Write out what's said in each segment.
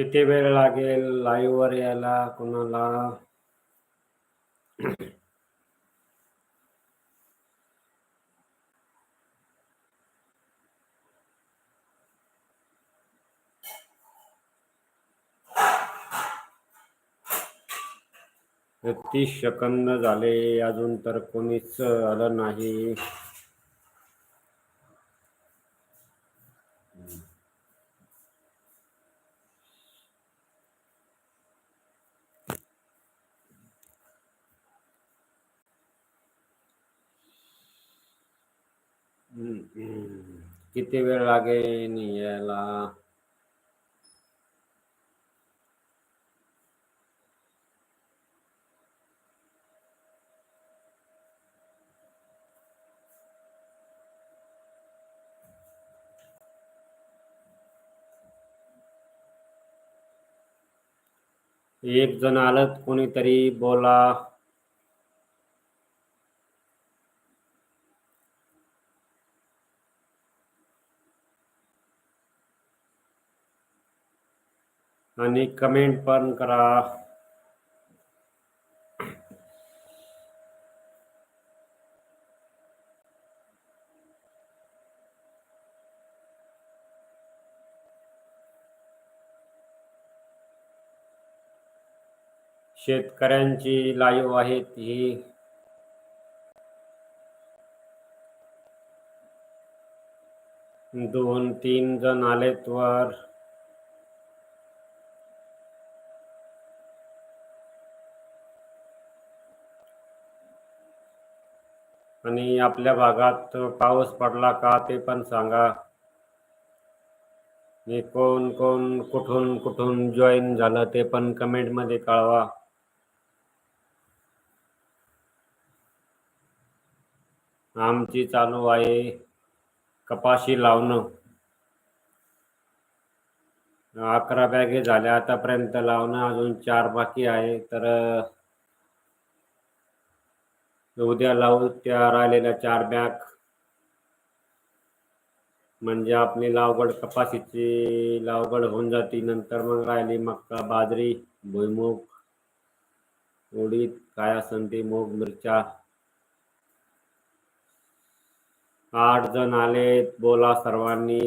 किती वेळ लागेल लाईव्हवर यायला? कोणाला? तीस सेकंद झाले. अजून तर कोणीच आलं नाही. हम्म. किती वेळ लागेल यायला एक जण आलं कोणीतरी बोला आणि कमेंट पण करा. शेतकऱ्यांची लाईव्ह आहेत ही. दोन तीन जण आलेत वर. आणि आपल्या भागात पाऊस पडला का ते पण सांगा. आणि कोण कोण कुठून कुठून जॉईन झालं ते पण कमेंटमध्ये कळवा. आमची चालू आहे कपाशी लावणं. अकरा बॅगे झाल्या आतापर्यंत लावणं अजून चार बाकी आहे तर उद्या लावू त्या राहिलेल्या चार बॅग. म्हणजे आपली लावगड कपाशीची लावगड होऊन जाते. नंतर मग राहिली मक्का बाजरी भुईमूग उडीद काय असन ते मूग मिरच्या. आठ जण आलेत बोला सर्वांनी.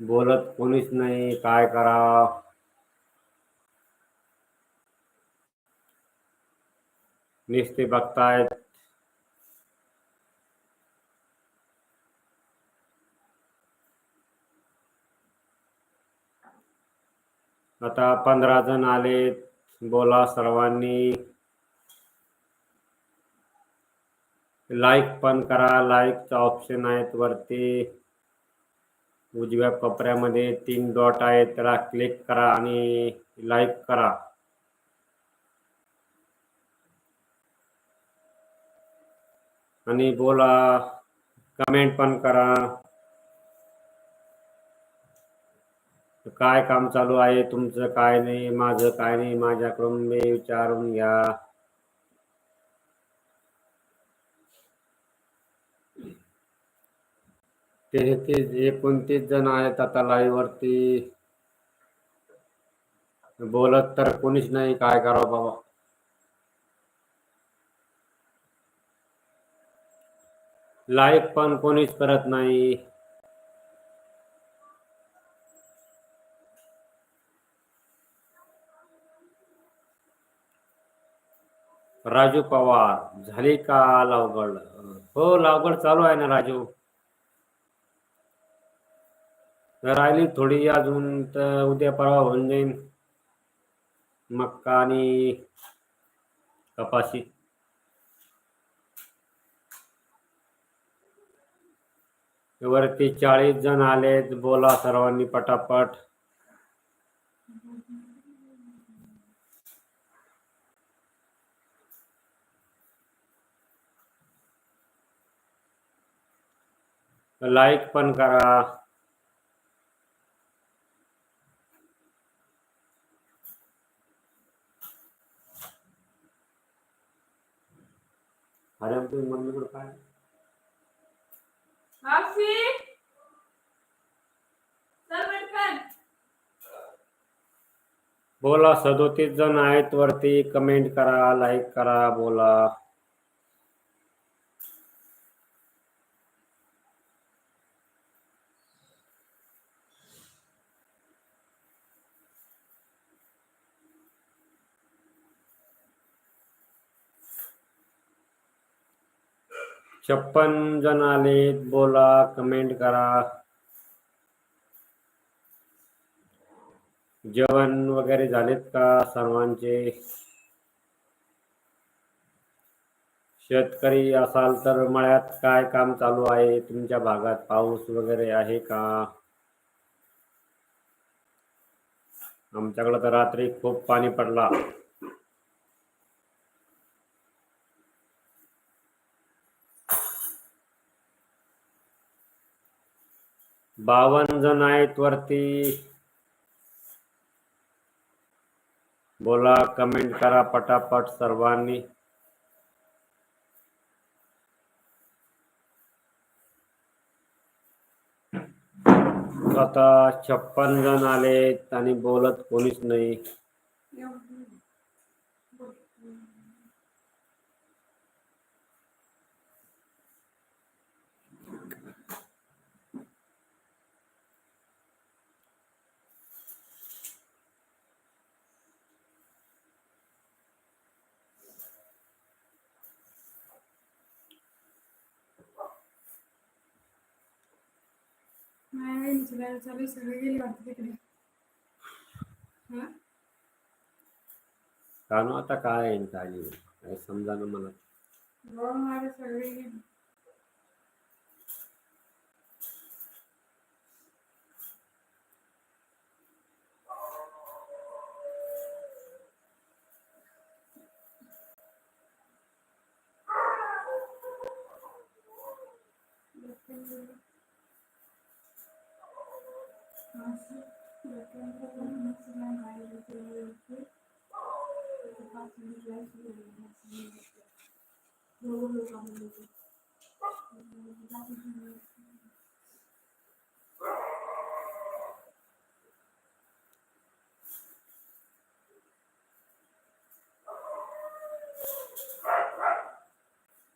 बोलत कोणीच नाही. काय करा? नुसते बघतायत आता पंधरा जण आलेत. बोला सर्वांनी. लाईक पण करा. लाईकचा ऑप्शन आहेत वरती. उजव्या कोपऱ्यामध्ये तीन डॉट आहेत. त्याला क्लिक करा आणि लाईक करा. आणि बोला कमेंट पण करा. काय काम चालू आहे तुमचं काय नाही माझं काय नाही माझ्याकडून मी विचारून घ्या. तेहतीस एकोणतीस जण आहेत आता लाईव्ह वरती. बोलत तर कोणीच नाही काय करावं बाबा. लाईक पण कोणीच करत नाही. राजू पवार झाली का लावगड हो लावगड चालू आहे ना राजू? राहिली थोडी अजून तर उद्या परवा होऊन जाईन. मक्का आणि कपाशी. वरती चाळीस जण आलेत बोला सर्वांनी पटापट. लाईक पण करा. तुझी मम्मीकडे काय? हाफी बोला सदोतीस जण आहेत वरती. कमेंट करा लाईक करा बोला. छप्पन जण आलेत बोला कमेंट करा. जेवण वगैरे झालेत का सर्वांचे? शेतकरी असाल तर मळ्यात काय काम चालू आहे? तुमच्या भागात पाऊस वगैरे आहे का? आमच्याकडे तर रात्री खूप पाणी पडला. बावन्न जण आहेत वरती. बोला कमेंट करा पटापट सर्वांनी. आता छप्पन जण आलेत आणि बोलत कोणीच नाही. नाही चालू चालू सगळे गेली वाटतं तिकडे. हा? कारण आता काय आहे काय नाही? काय समजा ना मला. गोळ मारे सगळे गेली.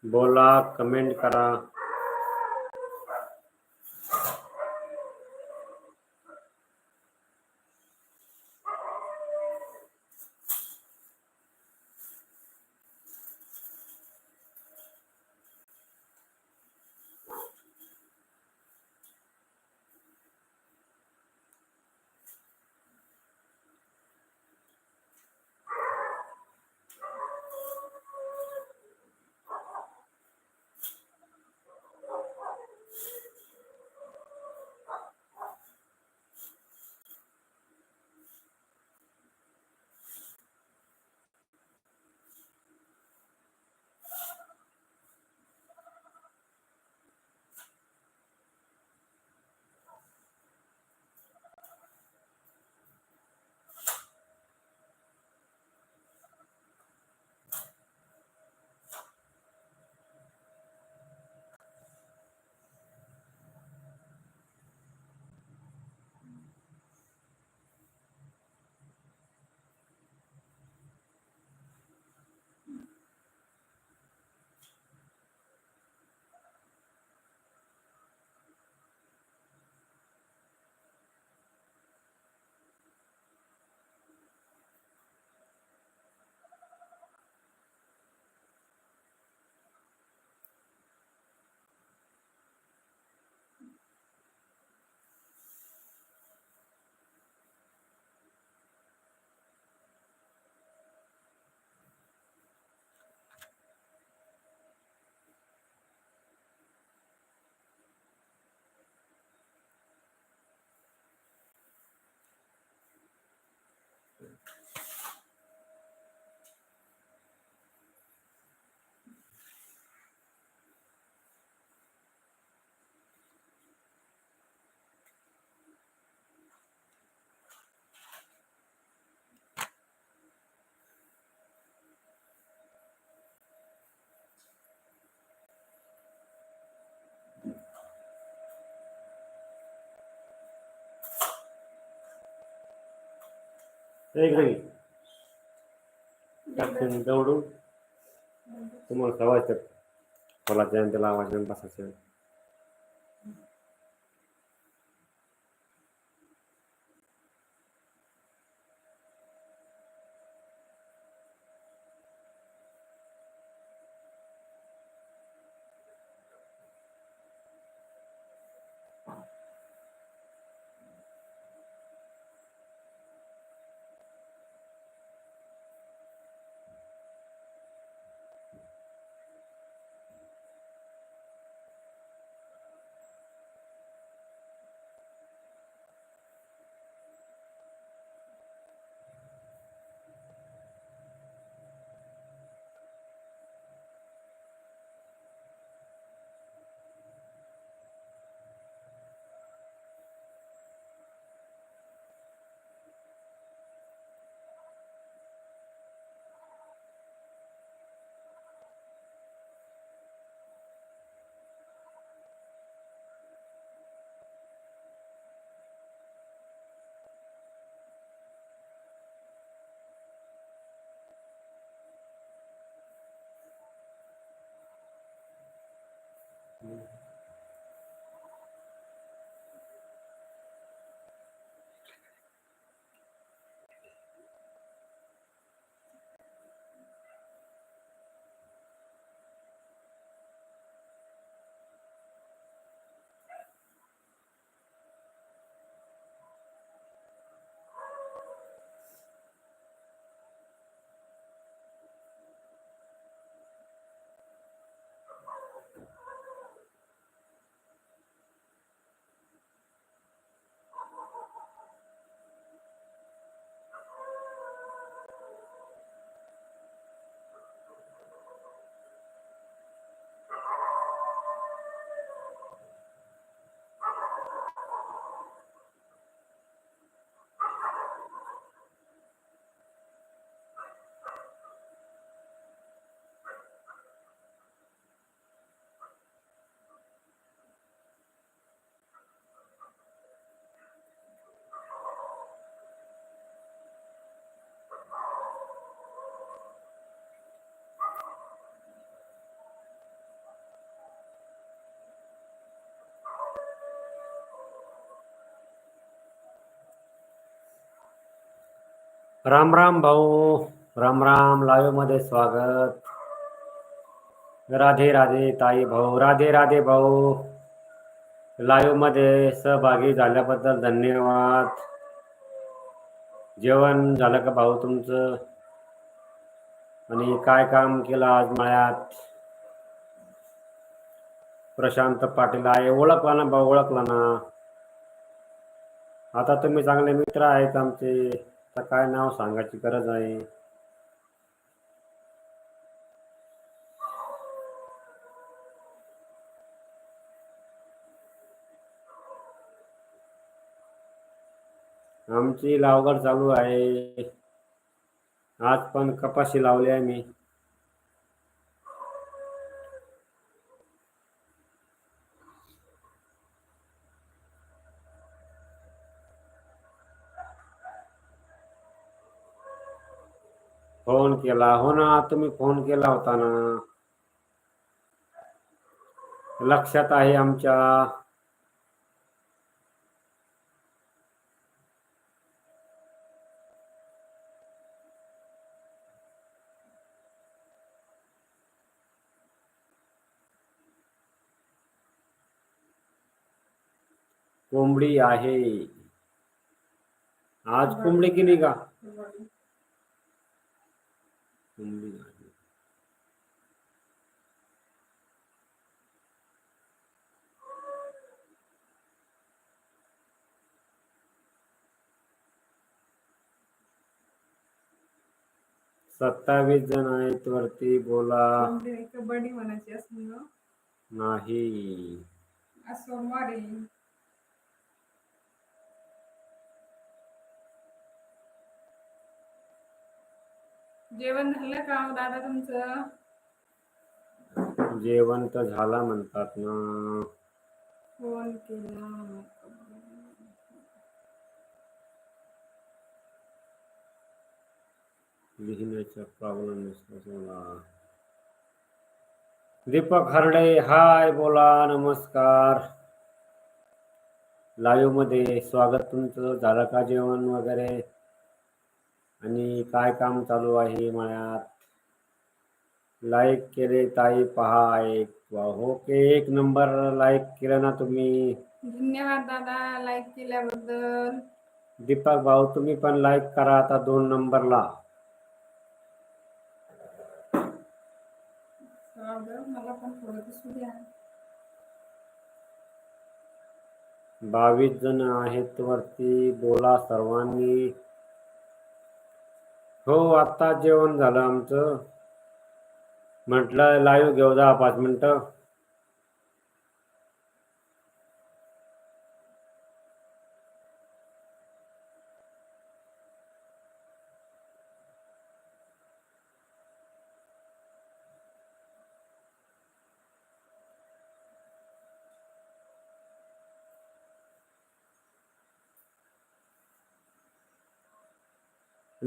बोला कमेंट करा. इकडे घे. टाकून दौडून तुम्हाला सवायचं. खोलाच्या आणि त्याला आवाज आणि बसायचं. राम राम भाऊ राम राम लाईव्हमध्ये स्वागत. राधे राधे ताई भाऊ राधे राधे भाऊ. लाईव्हमध्ये सहभागी झाल्याबद्दल धन्यवाद. जेवण झालं का भाऊ तुमचं? आणि काय काम केलं आज मळ्यात? प्रशांत पाटील आहे ओळखला ना भाऊ ओळखला ना? आता तुम्ही चांगले मित्र आहेत आमचे. आता काय नाव सांगायची गरज आहे आमची लावगड चालू आहे. आज पण कपाशी लावली आहे मी. फ़ोन केला, हो ना, तुम्ही फ़ोन केला होता ना. लक्षात आहे आमच्या. कोंबडी आहे. आज कोंबडी केली का? कोंबडी आहे सत्तावीस जण आहेत वरती बोला. कबड्डी म्हणायची असली ना. नाही. आज सोमवारी जेवण झालं का हो दादा तुमचं? जेवण तर झाला म्हणतात ना. फोन केला. लिहिण्याचा प्रॉब्लेम नसतो दीपक हरडे हाय बोला नमस्कार. लाईव्हमध्ये स्वागत तुमचं. झालं का जेवण वगैरे? आणि काय काम चालू आहे मळ्यात लाईक केले ताई पहा एक. ओके एक नंबर लाईक केलं ना तुम्ही. धन्यवाद दादा लाईक केल्याबद्दल. दीपक भाऊ तुम्ही पण लाईक करा आता दोन नंबरला बावीस जण आहेत वरती बोला सर्वांनी. हो आत्ता जेवण झालं आमचं. म्हटलं लाईव्ह घेऊ दहा पाच मिनटं.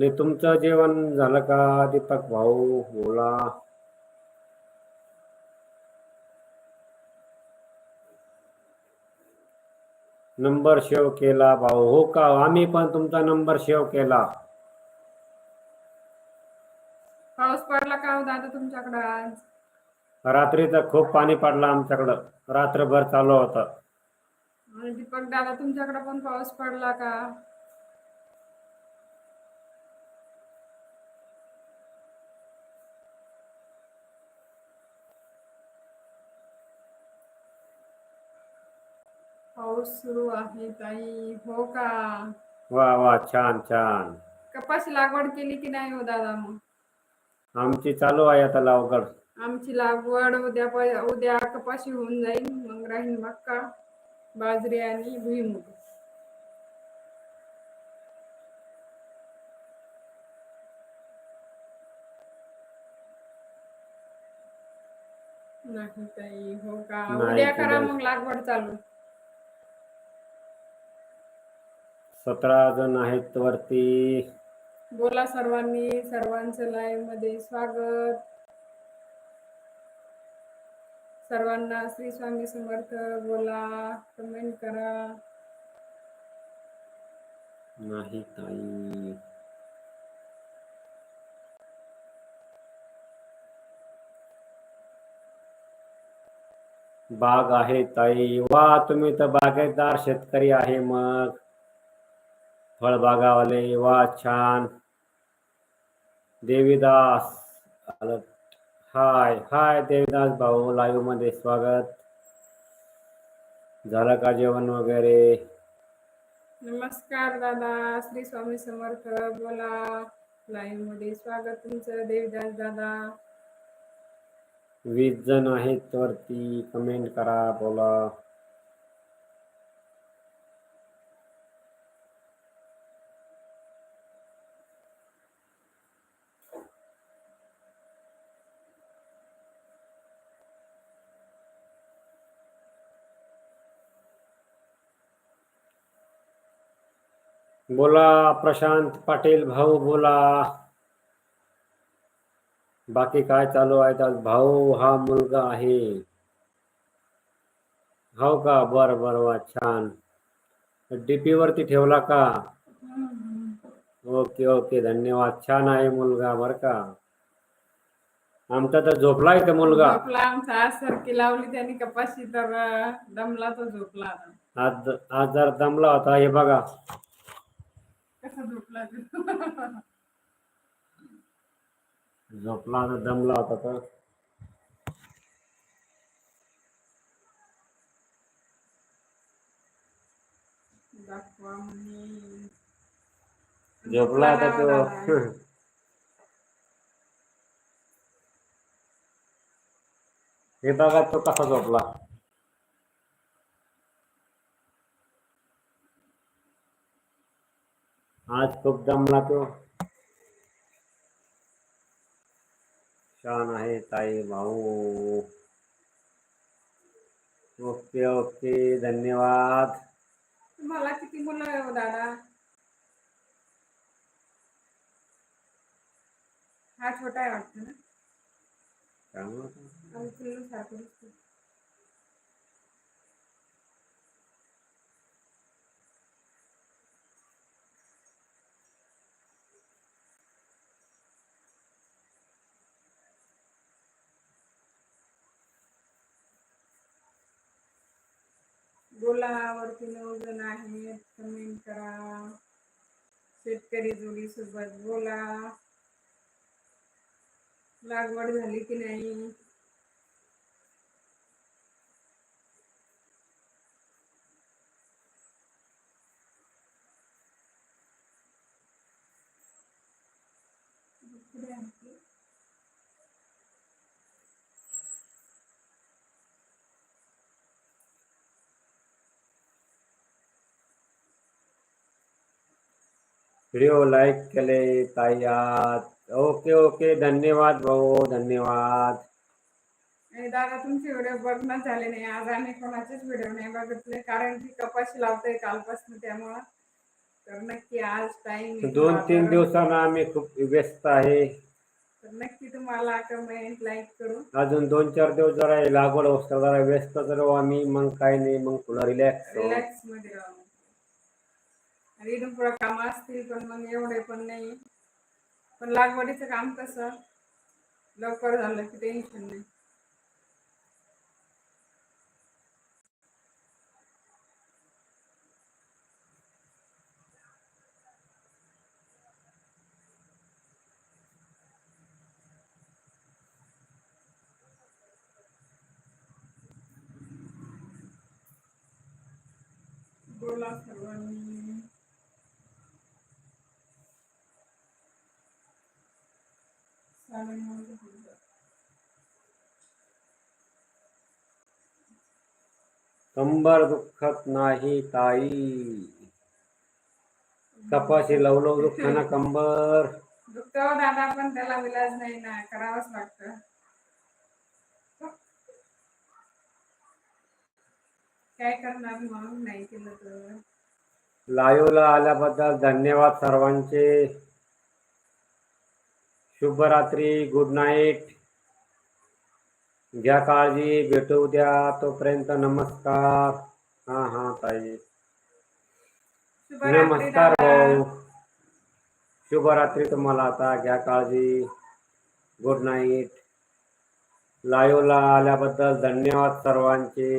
आणि तुमचं जेवण झालं का दीपक भाऊ बोला नंबर सेव्ह केला भाऊ. हो का? आम्ही पण तुमचा नंबर सेव्ह केला. पाऊस पडला का हो दादा तुमच्याकडं आज? रात्रीचं खूप पाणी पडलं आमच्याकडं. रात्रभर चालू होतं. आणि दीपक दादा तुमच्याकडं पण पाऊस पडला का? पाऊस सुरू आहे ताई. हो का? वा वा छान छान. कपाशी लागवड केली की नाही हो दादा मग? आमची चालू आहे आता लावगड. आमची लागवड उद्या प- उद्या कपाशी होऊन जाईल. मग राहील मक्का बाजरी आणि भुईमुग. नाही ताई हो का? नाही उद्या करा केलं. मग लागवड चालू. सतरा जण आहेत वरती. बोला सर्वांनी सर्वांचं लाईव्हमध्ये स्वागत. सर्वांना श्री स्वामी समर्थ बोला कमेंट करा. नाही ताई. बाग आहे ताई. वा तुम्ही तर बागायतदार शेतकरी आहे मग. फळबागावाले वा छान. देवीदास हाय हाय देवीदास भाऊ लाईव्हमध्ये स्वागत. झालं का जेवण वगैरे? नमस्कार दादा श्री स्वामी समर्थ बोला. लाईव्हमध्ये स्वागत तुमचं देवदास दादा. वीस जण आहेत वरती कमेंट करा बोला. बोला प्रशांत पाटील भाऊ बोला. बाकी काय चालू आहे तर भाऊ हा मुलगा आहे. हो का? बर बर वा छान. डीपी वरती ठेवला का? ओके ओके धन्यवाद. छान आहे मुलगा बर का? आमचा तर झोपलाय का मुलगा? झोपला आमचा. आज सरकी लावली त्यांनी कपाशी तर दमला तो झोपला. आज आज जर दमला होता हे बघा. कसा झोपला तर दमला होता तर दाखवा म्हणे. झोपला होता तो. हे बघा तो कसा झोपला आज खूप दमला तो छान आहे ताई भाऊ। ओके ओके धन्यवाद। तुम्हाला किती मुलं आहे हो दादा? हा छोटा आहे वाटतं ना? त्यामुळं बोलावरती बोला वरती नऊ जण आहेत कमेंट करा. शेतकरी जोडी सोबत बोला. लागवड झाली की नाही पुढे आणखी. व्हिडिओ लाईक केले आज ओके ओके. धन्यवाद भाऊ धन्यवाद. आणि दादा तुमचे व्हिडिओ बघणं झाले नाही. आज आम्ही कोणाचेच व्हिडिओ नाही बघितले. कारण की कपाशी लावतोय कालपासून त्यामुळं. तर नक्की आज टाइम दोन तीन दिवसांना आम्ही खूप व्यस्त आहे. तर नक्की तुम्हाला कमेंट लाईक करू. अजून दोन चार दिवस जरा लागवड असतं जरा व्यस्त तर आम्ही. मग काही नाही. मग पुन्हा रिलॅक्स रिलॅक्समध्ये राहू. आणि इथून पुढं कामं असतील पण मग एवढे पण नाही. पण लागवडीचं काम कसं? लवकर झालं की टेन्शन नाही. बोला सर्वांनी साडेनऊ झाले. कंबर दुखत नाही ताई. कपाशी लवलव दुखत ना कंबर. दुखतो दादा पण त्याला विलाज नाही ना करावंच लागतं. काय करणार मग नाही केलं तर? लाईव्हला आल्याबद्दल धन्यवाद सर्वांचे. शुभरात्री गुड नाईट. घ्या काळजी भेटू उद्या तोपर्यंत नमस्कार. हा हा ताई. नमस्कार भाऊ. शुभरात्री तुम्हाला आता. घ्या काळजी. गुड नाईट लाईव्हला आल्याबद्दल धन्यवाद सर्वांचे.